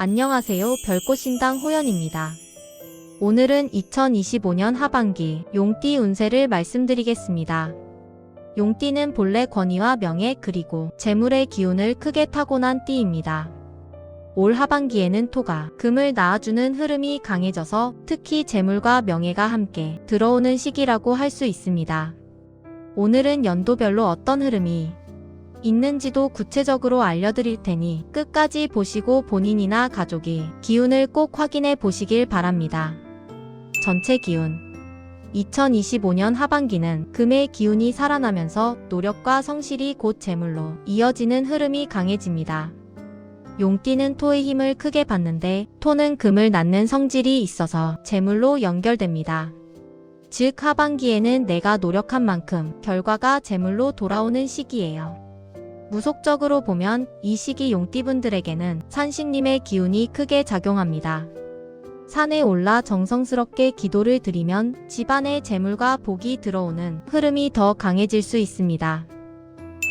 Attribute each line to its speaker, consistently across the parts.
Speaker 1: 안녕하세요. 별꽃신당 호연입니다. 오늘은 2025년 하반기 용띠 운세를 말씀드리겠습니다. 용띠는 본래 권위와 명예 그리고 재물의 기운을 크게 타고난 띠입니다. 올 하반기에는 토가 금을 낳아주는 흐름이 강해져서 특히 재물과 명예가 함께 들어오는 시기라고 할 수 있습니다. 오늘은 연도별로 어떤 흐름이 있는지도 구체적으로 알려드릴 테니 끝까지 보시고 본인이나 가족이 기운을 꼭 확인해 보시길 바랍니다. 전체 기운 2025년 하반기는 금의 기운이 살아나면서 노력과 성실이 곧 재물로 이어지는 흐름이 강해집니다. 용띠는 토의 힘을 크게 받는데 토는 금을 낳는 성질이 있어서 재물로 연결됩니다. 즉 하반기에는 내가 노력한 만큼 결과가 재물로 돌아오는 시기예요. 무속적으로 보면 이 시기 용띠분들에게는 산신님의 기운이 크게 작용합니다. 산에 올라 정성스럽게 기도를 드리면 집안에 재물과 복이 들어오는 흐름이 더 강해질 수 있습니다.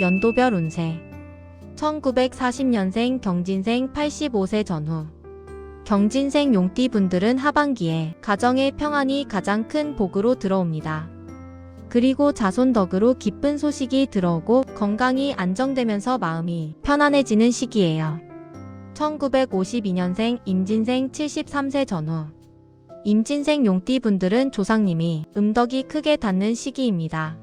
Speaker 1: 연도별 운세 1940년생 경진생 85세 전후 경진생 용띠분들은 하반기에 가정의 평안이 가장 큰 복으로 들어옵니다. 그리고 자손덕으로 기쁜 소식이 들어오고 건강이 안정되면서 마음이 편안해지는 시기예요. 1952년생 임진생 73세 전후 임진생 용띠분들은 조상님이 음덕이 크게 닿는 시기입니다.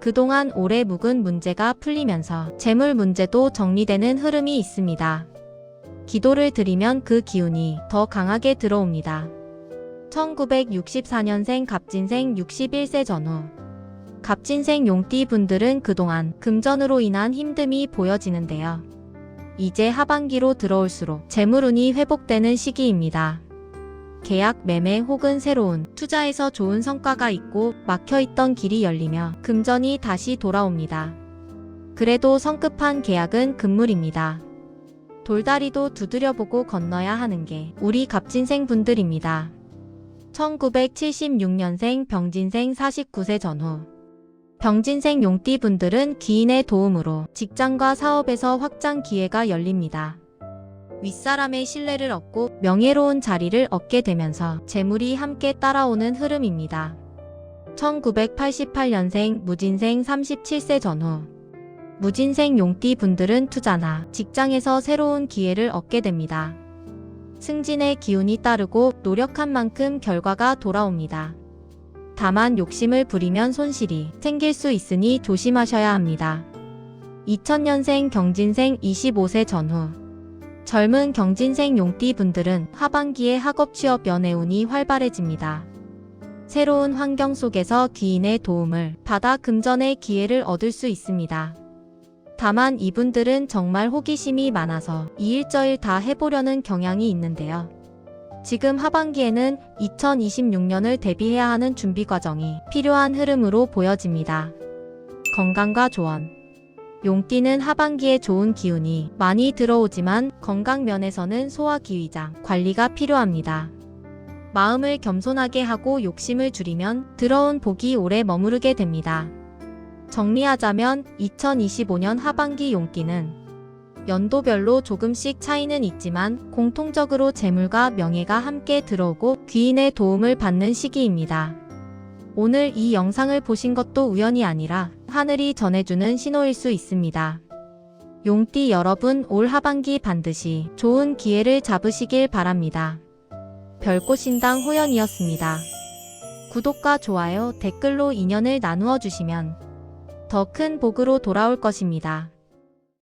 Speaker 1: 그동안 오래 묵은 문제가 풀리면서 재물 문제도 정리되는 흐름이 있습니다. 기도를 드리면 그 기운이 더 강하게 들어옵니다. 1964년생 갑진생 61세 전후 갑진생 용띠 분들은 그동안 금전으로 인한 힘듦이 보여지는데요. 이제 하반기로 들어올수록 재물운이 회복되는 시기입니다. 계약, 매매 혹은 새로운 투자에서 좋은 성과가 있고 막혀있던 길이 열리며 금전이 다시 돌아옵니다. 그래도 성급한 계약은 금물입니다. 돌다리도 두드려보고 건너야 하는 게 우리 갑진생 분들입니다. 1976년생 병진생 49세 전후 병진생 용띠 분들은 기인의 도움으로 직장과 사업에서 확장 기회가 열립니다. 윗사람의 신뢰를 얻고 명예로운 자리를 얻게 되면서 재물이 함께 따라오는 흐름입니다. 1988년생 무진생 37세 전후 무진생 용띠 분들은 투자나 직장에서 새로운 기회를 얻게 됩니다. 승진의 기운이 따르고 노력한 만큼 결과가 돌아옵니다. 다만 욕심을 부리면 손실이 생길 수 있으니 조심하셔야 합니다. 2000년생 경진생 25세 전후 젊은 경진생 용띠 분들은 하반기에 학업 취업 연애운이 활발해집니다. 새로운 환경 속에서 귀인의 도움을 받아 금전의 기회를 얻을 수 있습니다. 다만 이분들은 정말 호기심이 많아서 이 일저일 다 해보려는 경향이 있는데요. 지금 하반기에는 2026년을 대비해야 하는 준비 과정이 필요한 흐름으로 보여집니다. 건강과 조언. 용띠는 하반기에 좋은 기운이 많이 들어오지만 건강 면에서는 소화기위장 관리가 필요합니다. 마음을 겸손하게 하고 욕심을 줄이면 들어온 복이 오래 머무르게 됩니다. 정리하자면 2025년 하반기 용띠는 연도별로 조금씩 차이는 있지만 공통적으로 재물과 명예가 함께 들어오고 귀인의 도움을 받는 시기입니다. 오늘 이 영상을 보신 것도 우연이 아니라 하늘이 전해주는 신호일 수 있습니다. 용띠 여러분 올 하반기 반드시 좋은 기회를 잡으시길 바랍니다. 별꽃신당 호연이었습니다. 구독과 좋아요, 댓글로 인연을 나누어 주시면 더 큰 복으로 돌아올 것입니다.